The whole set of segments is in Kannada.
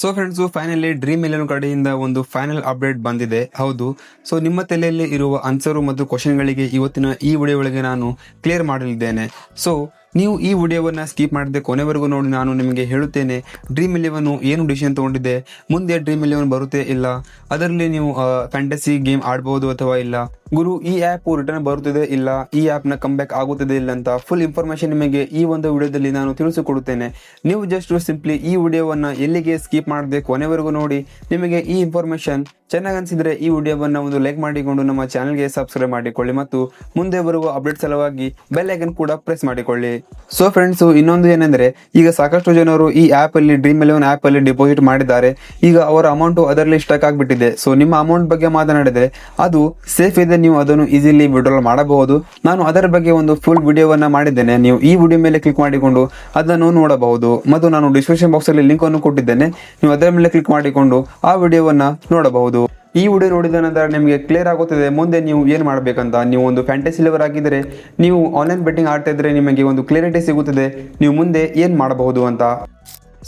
So friends finally Dream Eleven ಕಡೆಯಿಂದ ಒಂದು ಫೈನಲ್ ಅಪ್ಡೇಟ್ ಬಂದಿದೆ. ಹೌದು. ಸೊ ನಿಮ್ಮ ತಲೆಯಲ್ಲಿ ಇರುವ ಆನ್ಸರು ಮತ್ತು ಕ್ವಶನ್ಗಳಿಗೆ ಇವತ್ತಿನ ಈ ವಿಡಿಯೋ ಒಳಗೆ ನಾನು ಕ್ಲಿಯರ್ ಮಾಡಲಿದ್ದೇನೆ ಸೊ ನೀವು ಈ ವಿಡಿಯೋವನ್ನು ಸ್ಕಿಪ್ ಮಾಡದೆ ಕೊನೆವರೆಗೂ ನೋಡಿ ನಾನು ನಿಮಗೆ ಹೇಳುತ್ತೇನೆ ಡ್ರೀಮ್ ಇಲೆವನ್ ಏನು ಡಿಸಿಷನ್ ತಗೊಂಡಿದೆ, ಮುಂದೆ ಡ್ರೀಮ್ ಇಲೆವನ್ ಬರುತ್ತೆ ಇಲ್ಲ, ಅದರಲ್ಲಿ ನೀವು ಫ್ಯಾಂಟಸಿ ಗೇಮ್ ಆಡ್ಬೋದು ಅಥವಾ ಇಲ್ಲ. ಗುರು, ಈ ಆ್ಯಪ್ ರಿಟರ್ನ್ ಬರುತ್ತದೆ ಇಲ್ಲ, ಈ ಆ್ಯಪ್ನ ಕಮ್ಬ್ಯಾಕ್ ಆಗುತ್ತದೆ ಇಲ್ಲ ಅಂತ ಫುಲ್ ಇನ್ಫಾರ್ಮೇಷನ್ ನಿಮಗೆ ಈ ಒಂದು ವಿಡಿಯೋದಲ್ಲಿ ನಾನು ತಿಳಿಸಿಕೊಡುತ್ತೇನೆ. ನೀವು ಜಸ್ಟ್ ಸಿಂಪ್ಲಿ ಈ ವಿಡಿಯೋವನ್ನು ಎಲ್ಲಿಗೆ ಸ್ಕಿಪ್ ಮಾಡದೆ ಕೊನೆವರೆಗೂ ನೋಡಿ, ನಿಮಗೆ ಈ ಇನ್ಫಾರ್ಮೇಷನ್ ಚೆನ್ನಾಗಿ ಅನಿಸಿದರೆ ಈ ವಿಡಿಯೋವನ್ನು ಒಂದು ಲೈಕ್ ಮಾಡಿಕೊಂಡು ನಮ್ಮ ಚಾನಲ್ಗೆ ಸಬ್ಸ್ಕ್ರೈಬ್ ಮಾಡಿಕೊಳ್ಳಿ ಮತ್ತು ಮುಂದೆ ಬರುವ ಅಪ್ಡೇಟ್ ಸಲುವಾಗಿ ಬೆಲ್ ಐಕನ್ ಕೂಡ ಪ್ರೆಸ್ ಮಾಡಿಕೊಳ್ಳಿ. ಸೊ ಫ್ರೆಂಡ್ಸ್ ಇನ್ನೊಂದು ಏನಂದ್ರೆ, ಈಗ ಸಾಕಷ್ಟು ಜನರು ಈ ಆಪ್ ಅಲ್ಲಿ ಡ್ರೀಮ್ ಎಲೆವನ್ ಆಪ್ ಅಲ್ಲಿ ಡಿಪಾಸಿಟ್ ಮಾಡಿದ್ದಾರೆ. ಈಗ ಅವರ ಅಮೌಂಟ್ ಅದರಲ್ಲಿ ಸ್ಟಕ್ ಆಗಿಬಿಟ್ಟಿದೆ. ಸೊ ನಿಮ್ಮ ಅಮೌಂಟ್ ಬಗ್ಗೆ ಮಾತನಾಡಿದರೆ, ಅದು ಸೇಫ್ ಇದೆ, ನೀವು ಅದನ್ನು ಈಸಿಲಿ ವಿಡ್ರಾಲ್ ಮಾಡಬಹುದು. ನಾನು ಅದರ ಬಗ್ಗೆ ಒಂದು ಫುಲ್ ವಿಡಿಯೋವನ್ನು ಮಾಡಿದ್ದೇನೆ. ನೀವು ಈ ವಿಡಿಯೋ ಮೇಲೆ ಕ್ಲಿಕ್ ಮಾಡಿಕೊಂಡು ಅದನ್ನು ನೋಡಬಹುದು. ಮತ್ತು ನಾನು ಡಿಸ್ಕ್ರಿಪ್ಷನ್ ಬಾಕ್ಸ್ ಅಲ್ಲಿ ಲಿಂಕ್ ಅನ್ನು ಕೊಟ್ಟಿದ್ದೇನೆ. ನೀವು ಅದರ ಮೇಲೆ ಕ್ಲಿಕ್ ಮಾಡಿಕೊಂಡು ಆ ವಿಡಿಯೋವನ್ನು ನೋಡಬಹುದು. ಈ ವಿಡಿಯೋ ನೋಡಿದ ನಂತರ ನಿಮಗೆ ಕ್ಲಿಯರ್ ಆಗುತ್ತದೆ. ಮುಂದೆ ನೀವು ಏನು ಮಾಡಬೇಕಂತ? ನೀವು ಒಂದು ಫ್ಯಾಂಟಸಿ ಲೆವರ್ ಆಗಿದ್ದರೆ, ನೀವು ಆನ್ಲೈನ್ ಬೆಟ್ಟಿಂಗ್ ಆಡ್ತಾ ಇದ್ದರೆ ನಿಮಗೆ ಒಂದು ಕ್ಲಿಯರಿಟಿ ಸಿಗುತ್ತದೆ. ನೀವು ಮುಂದೆ ಏನು ಮಾಡಬಹುದು ಅಂತ?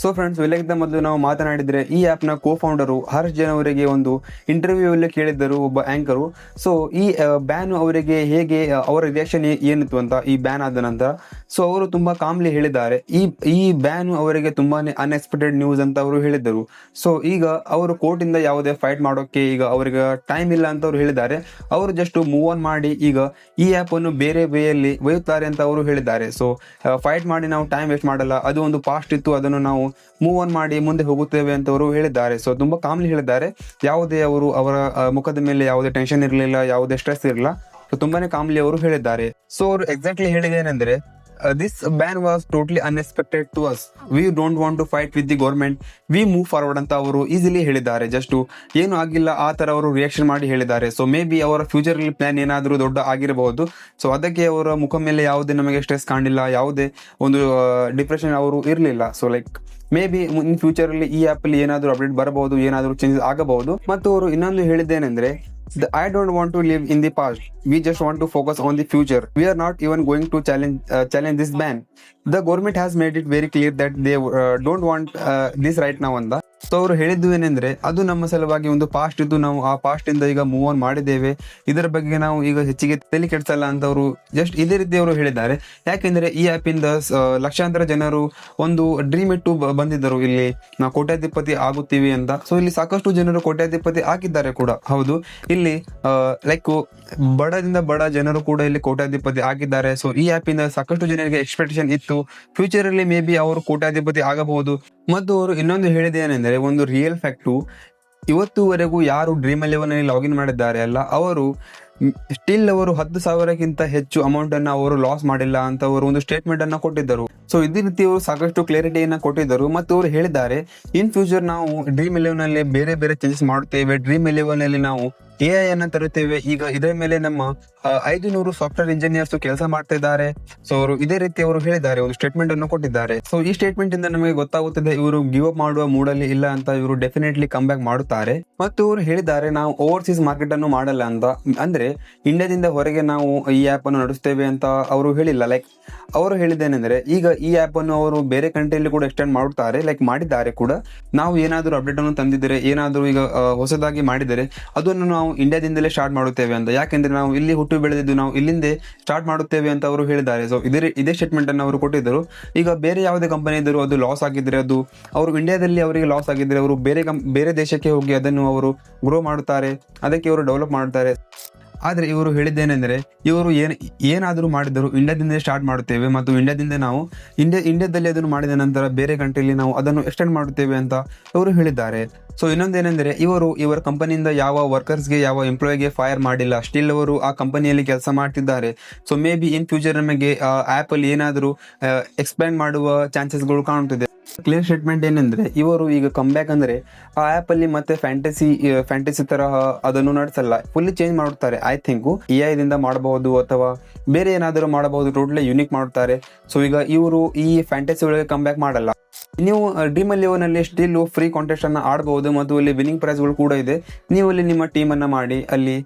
ಸೊ ಫ್ರೆಂಡ್ಸ್ ವಿಲೇಖದ ಮೊದಲು ನಾವು ಮಾತನಾಡಿದರೆ ಈ ಆ್ಯಪ್ನ ಕೋ ಫೌಂಡರು ಹರ್ಷ್ ಜನ್ ಅವರಿಗೆ ಒಂದು ಇಂಟರ್ವ್ಯೂ ಅಲ್ಲಿ ಕೇಳಿದ್ದರು ಒಬ್ಬ ಆ್ಯಂಕರು ಸೊ ಈ ಬ್ಯಾನ್ ಅವರಿಗೆ ಹೇಗೆ ಅವರ ರಿಯಾಕ್ಷನ್ ಏನಿತ್ತು ಅಂತ ಈ ಬ್ಯಾನ್ ಆದ ನಂತರ. ಸೊ ಅವರು ತುಂಬ ಕಾಮ್ಲಿ ಹೇಳಿದ್ದಾರೆ. ಈ ಈ ಬ್ಯಾನ್ ಅವರಿಗೆ ತುಂಬಾ ಅನ್ಎಕ್ಸ್ಪೆಕ್ಟೆಡ್ ನ್ಯೂಸ್ ಅಂತ ಅವರು ಹೇಳಿದ್ದರು. ಸೊ ಈಗ ಅವರು ಕೋರ್ಟಿಂದ ಯಾವುದೇ ಫೈಟ್ ಮಾಡೋಕ್ಕೆ ಈಗ ಅವರಿಗೆ ಟೈಮ್ ಇಲ್ಲ ಅಂತ ಅವರು ಹೇಳಿದ್ದಾರೆ. ಅವರು ಜಸ್ಟ್ ಮೂವ್ ಆನ್ ಮಾಡಿ ಈಗ ಈ ಆ್ಯಪನ್ನು ಬೇರೆ ವೇಯಲ್ಲಿ ಒಯ್ಯುತ್ತಾರೆ ಅಂತ ಅವರು ಹೇಳಿದ್ದಾರೆ. ಸೊ ಫೈಟ್ ಮಾಡಿ ನಾವು ಟೈಮ್ ವೇಸ್ಟ್ ಮಾಡಲ್ಲ. ಅದು ಒಂದು ಪಾಸ್ಟ್ ಇತ್ತು. ಅದನ್ನು ನಾವು ಮೂವ್ ಆನ್ ಮಾಡಿ ಮುಂದೆ ಹೋಗುತ್ತೇವೆ ಅಂತ ಅವರು ಹೇಳಿದ್ದಾರೆ. ಸೊ ತುಂಬಾ ಕಾಮ್ಲಿ ಹೇಳಿದ್ದಾರೆ. ಯಾವುದೇ ಅವರು ಅವರ ಮುಖದ ಮೇಲೆ ಯಾವುದೇ ಟೆನ್ಷನ್ ಇರಲಿಲ್ಲ, ಯಾವುದೇ ಸ್ಟ್ರೆಸ್ ಇರಲಿಲ್ಲ. ಸೊ ತುಂಬಾನೇ ಕಾಮ್ಲಿ ಅವರು ಹೇಳಿದ್ದಾರೆ. ಸೊ ಅವರು exactly ಹೇಳಿದೇನೆಂದ್ರೆ this ban was totally unexpected to us we don't want to fight with the government we move forward ಅಂತ ಅವರು ಈಸಿಲಿ ಹೇಳಿದ್ದಾರೆ. ಜಸ್ಟ್ ಏನು ಆಗಿಲ್ಲ, ಆ ತರ ಅವರು ರಿಯಾಕ್ಷನ್ ಮಾಡಿ ಹೇಳಿದ್ದಾರೆ. ಸೊ ಮೇ ಬಿ ಅವರ ಫ್ಯೂಚರ್ ಪ್ಲಾನ್ ಏನಾದರೂ ದೊಡ್ಡ ಆಗಿರಬಹುದು. ಸೊ ಅದಕ್ಕೆ ಅವರ ಮುಖ ಮೇಲೆ ಯಾವುದೇ ನಮಗೆ ಸ್ಟ್ರೆಸ್ ಕಾಣಿಲ್ಲ ಯಾವುದೇ ಒಂದು ಡಿಪ್ರೆಷನ್ ಅವರು ಇರಲಿಲ್ಲ. So like maybe in future ಅಲ್ಲಿ ಈ ಆಪ್ ಅಲ್ಲಿ ಏನಾದರೂ ಅಪ್ಡೇಟ್ ಬರಬಹುದು, ಏನಾದರೂ ಚೇಂಜ್ ಆಗಬಹುದು. ಮತ್ತು ಅವರು ಇನ್ನೊಂದು ಹೇಳಿದ್ದೇನೆಂದ್ರೆ, the I don't want to live in the past we just want to focus on the future we are not even going to challenge challenge this ban the government has made it very clear that they don't want this right ನಾವು ಅಂತ ಸೊ ಅವರು ಹೇಳಿದ್ದು ಏನೆಂದ್ರೆ, ಅದು ನಮ್ಮ ಸಲುವಾಗಿ ಒಂದು ಪಾಸ್ಟ್ ಇದ್ದು ನಾವು ಆ ಪಾಸ್ಟ್ ಇಂದ ಈಗ ಮೂವ್ ಆನ್ ಮಾಡಿದ್ದೇವೆ. ಇದರ ಬಗ್ಗೆ ನಾವು ಈಗ ಹೆಚ್ಚಿಗೆ ತಲೆ ಕೆಡಿಸಲ್ಲ ಅಂತ ಅವರು ಜಸ್ಟ್ ಇದೇ ರೀತಿ ಅವರು ಹೇಳಿದ್ದಾರೆ. ಯಾಕೆಂದ್ರೆ ಈ ಆಪ್ ಇಂದ ಲಕ್ಷಾಂತರ ಜನರು ಒಂದು ಡ್ರೀಮ್ ಇಟ್ಟು ಬಂದಿದ್ದರು. ಇಲ್ಲಿ ನಾವು ಕೋಟ್ಯಾಧಿಪತಿ ಆಗುತ್ತೀವಿ ಅಂತ. ಸೊ ಇಲ್ಲಿ ಸಾಕಷ್ಟು ಜನರು ಕೋಟ್ಯಾಧಿಪತಿ ಆಗಿದ್ದಾರೆ ಕೂಡ. ಹೌದು. ಇಲ್ಲಿ ಲೈಕ್ ಬಡದಿಂದ ಬಡ ಜನರು ಕೂಡ ಇಲ್ಲಿ ಕೋಟ್ಯಾಧಿಪತಿ ಆಗಿದ್ದಾರೆ ಸೊ ಈ ಆಪ್ ಇಂದ ಸಾಕಷ್ಟು ಜನರಿಗೆ ಎಕ್ಸ್ಪೆಕ್ಟೇಷನ್ ಇತ್ತು. ಫ್ಯೂಚರ್ ಅಲ್ಲಿ ಮೇ ಬಿ ಅವರು ಕೋಟ್ಯಾಧಿಪತಿ ಆಗಬಹುದು. ಮತ್ತು ಅವರು ಇನ್ನೊಂದು ಹೇಳಿದೆ ಏನೆಂದರೆ, ಒಂದು ರಿಯಲ್ ಫ್ಯಾಕ್ಟು ಇವತ್ತುವರೆಗೂ ಯಾರು ಡ್ರೀಮ್ ಎಲೆವನ್ ಅಲ್ಲಿ ಲಾಗಿನ್ ಮಾಡಿದ್ದಾರೆ ಅಲ್ಲ, ಅವರು ಸ್ಟಿಲ್ ಅವರು ಹತ್ತು ಸಾವಿರಕ್ಕಿಂತ ಹೆಚ್ಚು ಅಮೌಂಟ್ ಅನ್ನ ಅವರು ಲಾಸ್ ಮಾಡಿಲ್ಲ ಅಂತ ಅವರು ಒಂದು ಸ್ಟೇಟ್ಮೆಂಟ್ ಅನ್ನ ಕೊಟ್ಟಿದ್ದರು. ಸೊ ಇದೇ ರೀತಿ ಅವರು ಸಾಕಷ್ಟು ಕ್ಲಾರಿಟಿಯನ್ನ ಕೊಟ್ಟಿದ್ದರು ಮತ್ತು ಅವರು ಹೇಳಿದ್ದಾರೆ ಇನ್ ಫ್ಯೂಚರ್ ನಾವು ಡ್ರೀಮ್ ಎಲೆವನ್ ಅಲ್ಲಿ ಬೇರೆ ಬೇರೆ ಚೇಂಜಸ್ ಮಾಡುತ್ತೇವೆ. ಡ್ರೀಮ್ ಎಲೆವನ್ ಅಲ್ಲಿ ನಾವು ಎ ಐ ಅನ್ನ ತರುತ್ತೇವೆ. ಈಗ ಇದರ ಮೇಲೆ ನಮ್ಮ ಐದು ನೂರು ಸಾಫ್ಟ್ವೇರ್ ಇಂಜಿನಿಯರ್ಸ್ ಕೆಲಸ ಮಾಡ್ತಾ ಇದ್ದಾರೆ ಸೊ ಅವರು ಇದೇ ರೀತಿ ಅವರು ಹೇಳಿದ್ದಾರೆ, ಒಂದು ಸ್ಟೇಟ್ಮೆಂಟ್ ಅನ್ನು ಕೊಟ್ಟಿದ್ದಾರೆ. ಸೊ ಈ ಸ್ಟೇಟ್ಮೆಂಟ್ ಇಂದ ನಮಗೆ ಗೊತ್ತಾಗುತ್ತದೆ, ಇವರು ಗಿವ್ ಅಪ್ ಮಾಡುವ ಮೂಡಲ್ಲಿ ಇಲ್ಲ ಅಂತ ಇವರು ಡೆಫಿನೆಟ್ಲಿ ಕಮ್ ಬ್ಯಾಕ್ ಮಾಡುತ್ತಾರೆ. ಮತ್ತು ಇವರು ಹೇಳಿದ್ದಾರೆ, ನಾವು ಓವರ್ಸೀಸ್ ಮಾರ್ಕೆಟ್ ಅನ್ನು ಮಾಡಲ್ಲ ಅಂತ. ಅಂದ್ರೆ ಇಂಡಿಯಾದಿಂದ ಹೊರಗೆ ನಾವು ಈ ಆಪ್ ಅನ್ನು ನಡೆಸ್ತೇವೆ ಅಂತ ಅವರು ಹೇಳಿಲ್ಲ. ಲೈಕ್ ಅವರು ಹೇಳಿದ್ದೇನೆಂದ್ರೆ, ಈಗ ಈ ಆಪ್ ಅನ್ನು ಅವರು ಬೇರೆ ಕಂಟ್ರಿಯಲ್ಲಿ ಕೂಡ ಎಕ್ಸ್ಟೆಂಡ್ ಮಾಡುತ್ತಾರೆ ಲೈಕ್ ಮಾಡಿದ್ದಾರೆ ಕೂಡ. ನಾವು ಏನಾದರೂ ಅಪ್ಡೇಟ್ ಅನ್ನು ತಂದಿದ್ದರೆ, ಏನಾದರೂ ಈಗ ಹೊಸದಾಗಿ ಮಾಡಿದರೆ, ಅದನ್ನು ನಾವು ಇಂಡಿಯಾದಿಂದಲೇ ಸ್ಟಾರ್ಟ್ ಮಾಡುತ್ತೇವೆ ಅಂತ. ಯಾಕೆಂದ್ರೆ ನಾವು ಇಲ್ಲಿ ಹುಟ್ಟು ಬೆಳೆದಿದ್ದು ನಾವು ಇಲ್ಲಿಂದೇ ಸ್ಟಾರ್ಟ್ ಮಾಡುತ್ತೇವೆ ಅಂತ ಅವರು ಹೇಳಿದ್ದಾರೆ. ಸೊ ಇದೇ ಇದೇ ಸ್ಟೇಟ್ಮೆಂಟ್ ಅನ್ನು ಅವರು ಕೊಟ್ಟಿದ್ದರು. ಈಗ ಬೇರೆ ಯಾವುದೇ ಕಂಪನಿ ಇದ್ದರೂ ಅದು ಲಾಸ್ ಆಗಿದ್ರೆ ಅದು ಅವರು ಇಂಡಿಯಾದಲ್ಲಿ ಅವರಿಗೆ ಲಾಸ್ ಆಗಿದ್ರೆ ಅವರು ಬೇರೆ ಬೇರೆ ದೇಶಕ್ಕೆ ಹೋಗಿ ಅದನ್ನು ಅವರು ಗ್ರೋ ಮಾಡುತ್ತಾರೆ. ಅದಕ್ಕೆ ಅವರು ಡೆವಲಪ್ ಮಾಡುತ್ತಾರೆ. ಆದ್ರೆ ಇವರು ಹೇಳಿದ್ದೇನೆಂದರೆ, ಇವರು ಏನು, ಏನಾದರೂ ಮಾಡಿದರೂ ಇಂಡಿಯಾದಿಂದ ಸ್ಟಾರ್ಟ್ ಮಾಡುತ್ತೇವೆ ಮತ್ತು ಇಂಡಿಯಾದಿಂದ ನಾವು, ಇಂಡಿಯಾ, ಇಂಡಿಯಾದಲ್ಲಿ ಅದನ್ನು ಮಾಡಿದ ನಂತರ ಬೇರೆ ಕಂಟ್ರಿಯಲ್ಲಿ ನಾವು ಅದನ್ನು ಎಕ್ಸ್ಟೆಂಡ್ ಮಾಡುತ್ತೇವೆ ಅಂತ ಇವರು ಹೇಳಿದ್ದಾರೆ. ಸೊ ಇನ್ನೊಂದೇನೆಂದರೆ, ಇವರು, ಇವರ ಕಂಪನಿಯಿಂದ ಯಾವ ವರ್ಕರ್ಸ್ಗೆ ಯಾವ ಎಂಪ್ಲಾಯಿಗೆ ಫೈರ್ ಮಾಡಿಲ್ಲ ಸ್ಟಿಲ್ ಅವರು ಆ ಕಂಪನಿಯಲ್ಲಿ ಕೆಲಸ ಮಾಡ್ತಿದ್ದಾರೆ. So maybe in future ನಮಗೆ, ಆ ಆ್ಯಪಲ್ಲಿ ಏನಾದರೂ ಎಕ್ಸ್ಪ್ಯಾಂಡ್ ಮಾಡುವ ಚಾನ್ಸಸ್ಗಳು ಕಾಣುತ್ತಿದೆ. ಕ್ಲಿಯರ್ ಸ್ಟೇಟ್ಮೆಂಟ್ ಏನಂದ್ರೆ, ಇವರು ಈಗ ಕಮ್ ಬ್ಯಾಕ್ ಅಂದ್ರೆ ಆ ಆಪ್ ಅಲ್ಲಿ ಮತ್ತೆ ಫ್ಯಾಂಟಸಿ ಫ್ಯಾಂಟಸಿ ತರಹ ಅದನ್ನು ನಡೆಸಲ್ಲ. ಫುಲ್ಲಿ ಚೇಂಜ್ ಮಾಡುತ್ತಾರೆ ಐ ಥಿಂಕ್ ಎ ದಿಂದ ಮಾಡಬಹುದು ಅಥವಾ ಬೇರೆ ಏನಾದರೂ ಮಾಡಬಹುದು ಟೋಟಲಿ ಯುನಿಕ್ ಮಾಡುತ್ತಾರೆ. ಸೊ ಈಗ ಇವರು ಈ ಫ್ಯಾಂಟಸಿ ಒಳಗೆ ಕಮ್ ಬ್ಯಾಕ್ ಮಾಡಲ್ಲ. ನೀವು ಡ್ರೀಮ್ ಲೆವೆನಲ್ಲಿ ಸ್ಟಿಲ್ ಫ್ರೀ ಕಾಂಟೆಸ್ಟ್ ಅನ್ನ ಆಡಬಹುದು ಮತ್ತು ಅಲ್ಲಿ ವಿನ್ನಿಂಗ್ ಪ್ರೈಸ್ಗಳು ಕೂಡ ಇದೆ. ನೀವು ಅಲ್ಲಿ ನಿಮ್ಮ ಟೀಮ್ ಅನ್ನ ಮಾಡಿ, ಅಲ್ಲಿ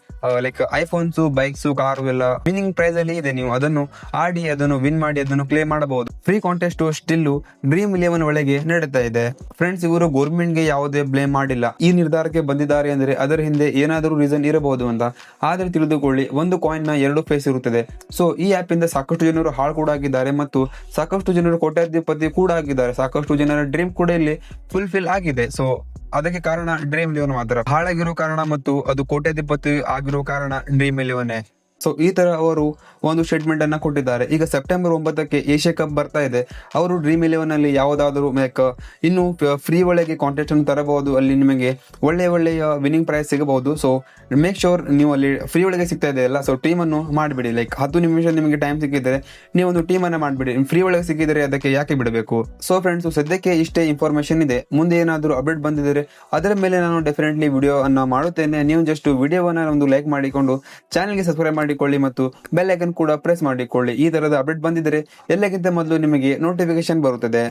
ಲೈಕ್ ಐಫೋನ್ಸ್ ಬೈಕ್ಸ್ ಕಾರು ಎಲ್ಲ ವಿನ್ನಿಂಗ್ ಪ್ರೈಸ್ ಅಲ್ಲಿ ಇದೆ. ನೀವು ಅದನ್ನು ಆಡಿ, ಅದನ್ನು ವಿನ್ ಮಾಡಿ, ಅದನ್ನು ಕ್ಲೇಮ್ ಮಾಡಬಹುದು. Free contest still Dream Eleven ಒಳಗೆ ನಡೀತಾ ಇದೆ. ಫ್ರೆಂಡ್ಸ್ ಇವರು ಗೌರ್ಮೆಂಟ್ಗೆ ಯಾವುದೇ ಬ್ಲೇಮ್ ಮಾಡಿಲ್ಲ. ಈ ನಿರ್ಧಾರಕ್ಕೆ ಬಂದಿದ್ದಾರೆ ಅಂದ್ರೆ ಅದರ ಹಿಂದೆ ಏನಾದರೂ ರೀಸನ್ ಇರಬಹುದು ಅಂತ. ಆದ್ರೆ ತಿಳಿದುಕೊಳ್ಳಿ, ಒಂದು ಕಾಯಿನ್ನ ಎರಡು ಫೇಸ್ ಇರುತ್ತದೆ. ಸೊ ಈ ಆಪ್ ಇಂದ ಸಾಕಷ್ಟು ಜನರು ಹಾಳು ಕೂಡ ಆಗಿದ್ದಾರೆ ಮತ್ತು ಸಾಕಷ್ಟು ಜನರು ಕೋಟ್ಯಾಧಿಪತಿ ಕೂಡ ಆಗಿದ್ದಾರೆ. ಸಾಕಷ್ಟು ಜನರ ಡ್ರೀಮ್ ಕೂಡ ಇಲ್ಲಿ ಫುಲ್ಫಿಲ್ ಆಗಿದೆ. ಸೊ ಅದಕ್ಕೆ ಕಾರಣ ಡ್ರೀಮ್ ಲಿವನ್ ಮಾತ್ರ. ಹಾಳಾಗಿರೋ ಕಾರಣ ಮತ್ತು ಅದು ಕೋಟ್ಯಾಧಿಪತಿ ಆಗಿರೋ ಕಾರಣ ಡ್ರೀಮ್ ಲೆವೆನ್ ಸೊ ಈ ತರ ಅವರು ಒಂದು ಸ್ಟೇಟ್ಮೆಂಟ್ ಅನ್ನ ಕೊಟ್ಟಿದ್ದಾರೆ. ಈಗ ಸೆಪ್ಟೆಂಬರ್ ಒಂಬತ್ತಕ್ಕೆ ಏಷ್ಯಾ ಕಪ್ ಬರ್ತಾ ಇದೆ. ಅವರು ಡ್ರೀಮ್ ಇಲೆವೆನ್ ಅಲ್ಲಿ ಯಾವುದಾದರೂ ಲೈಕ್ ಇನ್ನು ಫ್ರೀ ಒಳಗೆ ಕಾಂಟೆಸ್ಟ್ ಅನ್ನು ತರಬಹುದು. ಅಲ್ಲಿ ನಿಮಗೆ ಒಳ್ಳೆಯ ಒಳ್ಳೆಯ ವಿನ್ನಿಂಗ್ ಪ್ರೈಸ್ ಸಿಗಬಹುದು. ಸೊ ಮೇಕ್ ಶೋರ್ ನೀವು ಅಲ್ಲಿ ಫ್ರೀ ಒಳಗೆ ಸಿಗ್ತಾ ಇದೆ ಅಲ್ಲ. ಸೊ ಟೀಮ್ ಅನ್ನು ಮಾಡಿಬಿಡಿ. ಲೈಕ್ ಹತ್ತು ನಿಮಿಷ ನಿಮಗೆ ಟೈಮ್ ಸಿಕ್ಕಿದ್ರೆ ನೀವು ಒಂದು ಟೀಮ್ ಅನ್ನ ಮಾಡಿಬಿಡಿ. ಫ್ರೀ ಒಳಗೆ ಸಿಕ್ಕಿದ್ರೆ ಅದಕ್ಕೆ ಯಾಕೆ ಬಿಡಬೇಕು? ಸೊ ಫ್ರೆಂಡ್ಸ್ ಸದ್ಯಕ್ಕೆ ಇಷ್ಟೇ ಇನ್ಫಾರ್ಮೇಶನ್ ಇದೆ. ಮುಂದೆ ಏನಾದರೂ ಅಪ್ಡೇಟ್ ಬಂದಿದ್ರೆ ಅದರ ಮೇಲೆ ನಾನು ಡೆಫಿನೆಟ್ಲಿ ವಿಡಿಯೋ ಅನ್ನ ಮಾಡುತ್ತೇನೆ. ನೀವು ಜಸ್ಟ್ ವಿಡಿಯೋವನ್ನು ಒಂದು ಲೈಕ್ ಮಾಡಿಕೊಂಡು ಚಾನಲ್ಗೆ ಸಬ್ಸ್ಕ್ರೈಬ್ ಮಾಡಿಕೊಳ್ಳಿ ಮತ್ತು ಬೆಲ್ ಐಕನ್ ಕೂಡ ಪ್ರೆಸ್ ಮಾಡಿಕೊಳ್ಳಿ. ಈ ತರದ ಅಪ್ಡೇಟ್ ಬಂದಿದ್ರೆ ಎಲ್ಲಕ್ಕಿಂತ ಮೊದಲು ನಿಮಗೆ ನೋಟಿಫಿಕೇಶನ್ ಬರುತ್ತದೆ.